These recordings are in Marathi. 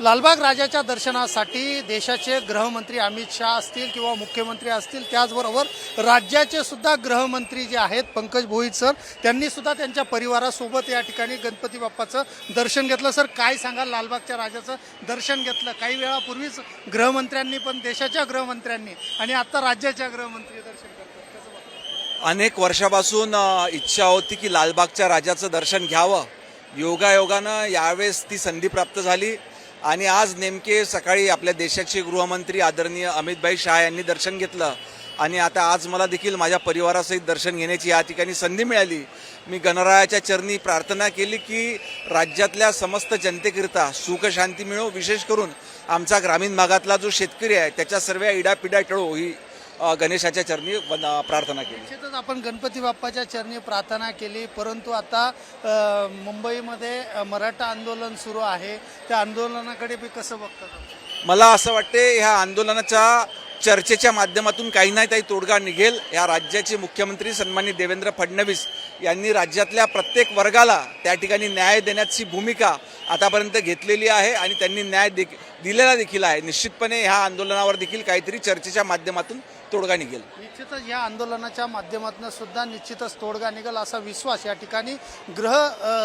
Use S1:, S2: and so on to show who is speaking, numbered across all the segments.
S1: लालबाग राजाच्या दर्शनासाठी देशाचे गृहमंत्री अमित शहा असतील किंवा मुख्यमंत्री असतील त्याचबरोबर राज्याचे सुद्धा गृहमंत्री जे आहेत पंकज भोईत सर त्यांनी सुद्धा त्यांच्या परिवारासोबत या ठिकाणी गणपती बाप्पाचं दर्शन घेतलं. सर काय सांगाल लालबागच्या राजाचं दर्शन घेतलं? काही वेळापूर्वीच गृहमंत्र्यांनी पण देशाच्या गृहमंत्र्यांनी आणि आता राज्याच्या गृहमंत्री दर्शन करतात.
S2: अनेक वर्षापासून इच्छा होती की लालबागच्या राजाचं दर्शन घ्यावं. योगायोगानं यावेळेस ती संधी प्राप्त झाली. आणि आज नेमके सकाळी आपल्या देशाचे गृहमंत्री आदरणीय अमितभाई शहा यांनी दर्शन घेतलं. आणि आता आज मला देखील माझ्या परिवारासहित दर्शन घेण्याची या ठिकाणी संधी मिळाली. मी गणरायाच्या चरणी प्रार्थना केली की राज्यातल्या समस्त जनतेकरिता सुख शांती मिळो. विशेष करून आमचा ग्रामीण भागातला जो शेतकरी आहे त्याच्या सर्व इडापिडा टळो. ही गणेशाच्या चरणी प्रार्थना केली.
S1: निश्चितच आपण गणपती बाप्पाच्या चरणी प्रार्थना केली परंतु आता मुंबईमध्ये मराठा आंदोलन सुरू आहे. त्या आंदोलनाकडे बी कसं बघतात
S2: मला असं वाटते ह्या आंदोलनाच्या चर्चेच्या माध्यमातून काही नाही काही तोडगा निघेल. या राज्याचे मुख्यमंत्री सन्मानित देवेंद्र फडणवीस यांनी राज्यातल्या प्रत्येक वर्गाला त्या ठिकाणी न्याय देण्याची भूमिका आतापर्यंत घेतलेली आहे आणि त्यांनी न्याय देख दिलेला देखील आहे. निश्चितपणे ह्या आंदोलनावर देखील काहीतरी चर्चेच्या माध्यमातून तोडगा निघेल.
S1: निश्चितच या आंदोलनाच्या माध्यमातून सुद्धा निश्चितच तोडगा निघाल असा विश्वास या ठिकाणी गृह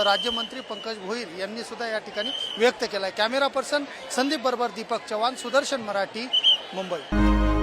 S1: राज्यमंत्री पंकज भोईर यांनी सुद्धा या ठिकाणी व्यक्त केला आहे कॅमेरा पर्सन संदीप बरोबर दीपक चव्हाण सुदर्शन मराठी मुंबई.